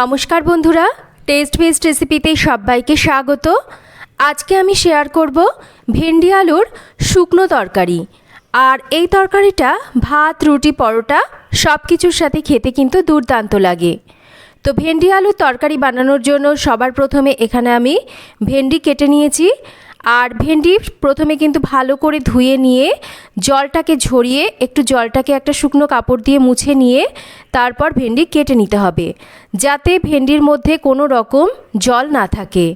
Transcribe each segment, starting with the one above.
নমস্কার বন্ধুরা test best রেসিপিতে সবাইকে স্বাগত। আজকে আমি শেয়ার করব ভেন্ডি আলুর শুকনো তরকারি। আর এই তরকারিটা ভাত, রুটি, পরোটা সব কিছুর সাথে খেতে কিন্তু দুর্দান্ত লাগে। তো ভেন্ডি আলুর তরকারি বানানোর জন্য সবার প্রথমে এখানে আমি ভেন্ডি কেটে নিয়েছি। আর ভেন্ডি প্রথমে কিন্তু ভালো করে ধুয়ে নিয়ে জলটাকে ঝরিয়ে, একটু জলটাকে একটা শুকনো কাপড় দিয়ে মুছে নিয়ে তারপর ভেন্ডি কেটে নিতে হবে, যাতে ভেন্ডির মধ্যে কোনো রকম জল না থাকে।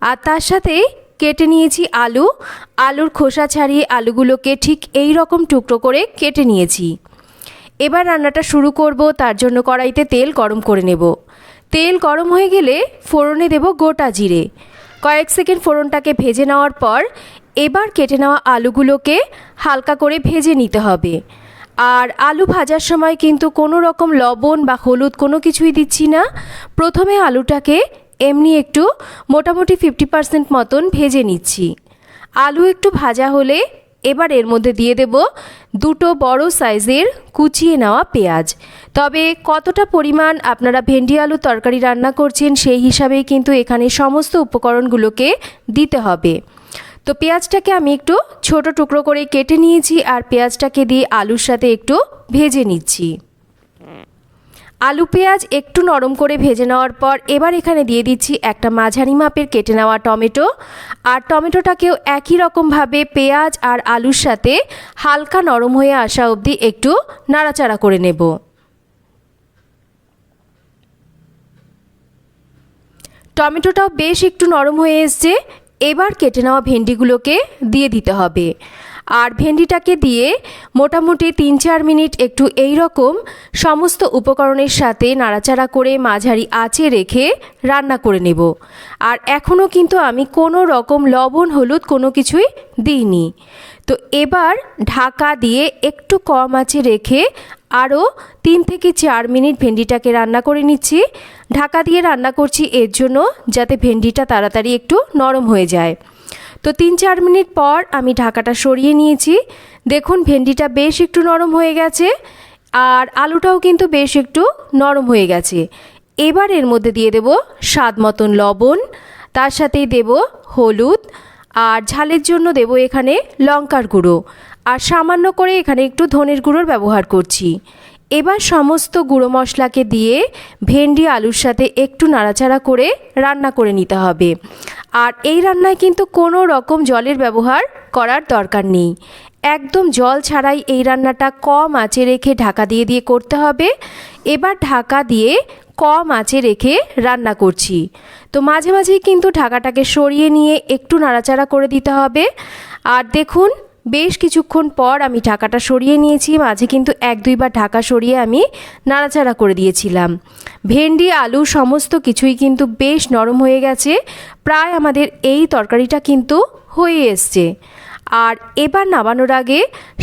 আর তার সাথে কেটে নিয়েছি আলু, আলুর খোসা ছাড়িয়ে আলুগুলোকে ঠিক এই রকম টুকরো করে কেটে নিয়েছি। এবার রান্নাটা শুরু করব, তার জন্য কড়াইতে তেল গরম করে নেব। তেল গরম হয়ে গেলে ফোড়নে দেব গোটা জিরে। কয়েক সেকেন্ড ফোড়নটাকে ভেজে নেওয়ার পর এবার কেটে নেওয়া আলুগুলোকে হালকা করে ভেজে নিতে হবে। আর আলু ভাজার সময় কিন্তু কোনো রকম লবণ বা হলুদ কোনো কিছুই দিচ্ছি না। প্রথমে আলুটাকে এমনি একটু মোটামুটি ফিফটি পার্সেন্ট মতন ভেজে নিচ্ছি। আলু একটু ভাজা হলে এবার এর মধ্যে দিয়ে দেব দুটো বড় সাইজের কুচিয়ে নেওয়া পেঁয়াজ। তবে কতটা পরিমাণ আপনারা ভেন্ডি আলু তরকারি রান্না করছেন সেই হিসাবে কিন্তু এখানে সমস্ত উপকরণগুলোকে দিতে হবে। তো পেঁয়াজটাকে আমি একটু ছোট টুকরো করে কেটে নিয়েছি আর পেঁয়াজটাকে দিয়ে আলুর সাথে একটু ভেজে নিচ্ছি। আলু পেঁয়াজ একটু নরম করে ভেজে নেওয়ার পর এবার এখানে দিয়ে দিচ্ছি একটা মাঝারি মাপের কেটে নেওয়া টমেটো। আর টমেটোটাকেও একই রকমভাবে পেঁয়াজ আর আলুর সাথে হালকা নরম হয়ে আসা অবধি একটু নাড়াচাড়া করে নেব। টমেটোটাও বেশ একটু নরম হয়ে এসছে। এবার কেটে নেওয়া ভেন্ডিগুলোকে দিয়ে দিতে হবে। আর ভেন্ডিটাকে দিয়ে মোটামুটি তিন চার মিনিট একটু এই রকম সমস্ত উপকরণের সাথে নাড়াচাড়া করে মাঝারি আঁচে রেখে রান্না করে নেব। আর এখনও কিন্তু আমি কোনো রকম লবণ, হলুদ কোনো কিছুই দিইনি। তো এবার ঢাকা দিয়ে একটু কম আঁচে রেখে আরও তিন থেকে চার মিনিট ভেন্ডিটাকে রান্না করে নিচ্ছি। ঢাকা দিয়ে রান্না করছি এর জন্য যাতে ভেন্ডিটা তাড়াতাড়ি একটু নরম হয়ে যায়। তো তিন চার মিনিট পর আমি ঢাকাটা সরিয়ে নিয়েছি। দেখুন, ভেন্ডিটা বেশ একটু নরম হয়ে গেছে আর আলুটাও কিন্তু বেশ একটু নরম হয়ে গেছে। এবার এর মধ্যে দিয়ে দেব স্বাদ মতন লবণ, তার সাথেই দেব হলুদ আর ঝালের জন্য দেব এখানে লঙ্কার গুঁড়ো আর সামান্য করে এখানে একটু ধনের গুঁড়োর ব্যবহার করছি। এবার সমস্ত গুঁড়ো মশলাকে দিয়ে ভেন্ডি আলুর সাথে একটু নাড়াচাড়া করে রান্না করে নিতে হবে। আর এই রান্নায় কিন্তু কোনো রকম জলের ব্যবহার করার দরকার নেই। একদম জল ছাড়াই এই রান্নাটা কম আঁচে রেখে ঢাকা দিয়ে দিয়ে করতে হবে। এবার ঢাকা দিয়ে কম আঁচে রেখে রান্না করছি। তো মাঝে মাঝেই কিন্তু ঢাকাটাকে সরিয়ে নিয়ে একটু নাড়াচাড়া করে দিতে হবে। আর দেখুন বেশ কিছুক্ষণ পর আমি ঢাকাটা সরিয়ে নিয়েছি, মাঝে কিন্তু এক দুইবার ঢাকা সরিয়ে আমি নাড়াচাড়া করে দিয়েছিলাম। ভেন্ডি, আলু সমস্ত কিছুই কিন্তু বেশ নরম হয়ে গেছে, প্রায় আমাদের এই তরকারিটা কিন্তু হয়ে এসছে। আর এবার নামানোর আগে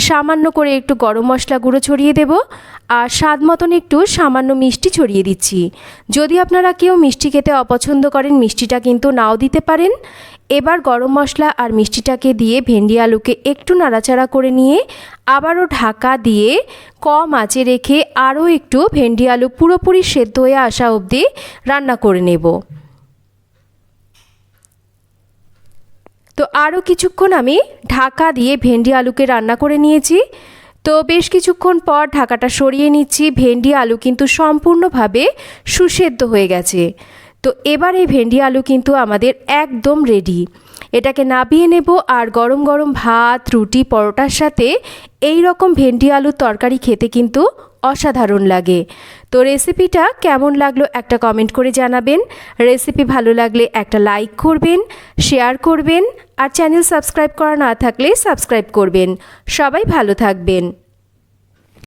সামান্য করে একটু গরম মশলা গুঁড়ো ছড়িয়ে দেব, আর স্বাদ মতন একটু সামান্য মিষ্টি ছড়িয়ে দিচ্ছি। যদি আপনারা কেউ মিষ্টি খেতে অপছন্দ করেন, মিষ্টিটা কিন্তু নাও দিতে পারেন। এবার গরম মশলা আর মিষ্টিটাকে দিয়ে ভেন্ডি আলুকে একটু নাড়াচাড়া করে নিয়ে আবারও ঢাকা দিয়ে কম আঁচে রেখে আরও একটু ভেন্ডি আলু পুরোপুরি সেদ্ধ হয়ে আসা অবধি রান্না করে নেব। তো আরও কিছুক্ষণ আমি ঢাকা দিয়ে ভেন্ডি আলুকে রান্না করে নিয়েছি। তো বেশ কিছুক্ষণ পর ঢাকাটা সরিয়ে নিচ্ছি। ভেন্ডি আলু কিন্তু সম্পূর্ণভাবে সুসেদ্ধ হয়ে গেছে। তো এবার এই ভেন্ডি আলু কিন্তু আমাদের একদম রেডি এটাকে নাবিয়ে নেব আর গরম গরম ভাত, রুটি, পরোটার সাথে এই রকম ভেন্ডি আলুর তরকারি খেতে কিন্তু অসাধারণ লাগে। তো রেসিপিটা কেমন লাগল একটা কমেন্ট করে জানাবেন। রেসিপি ভালো লাগলে একটা লাইক করবেন শেয়ার করবেন আর চ্যানেল সাবস্ক্রাইব করা না থাকলে সাবস্ক্রাইব করবেন। সবাই ভালো থাকবেন।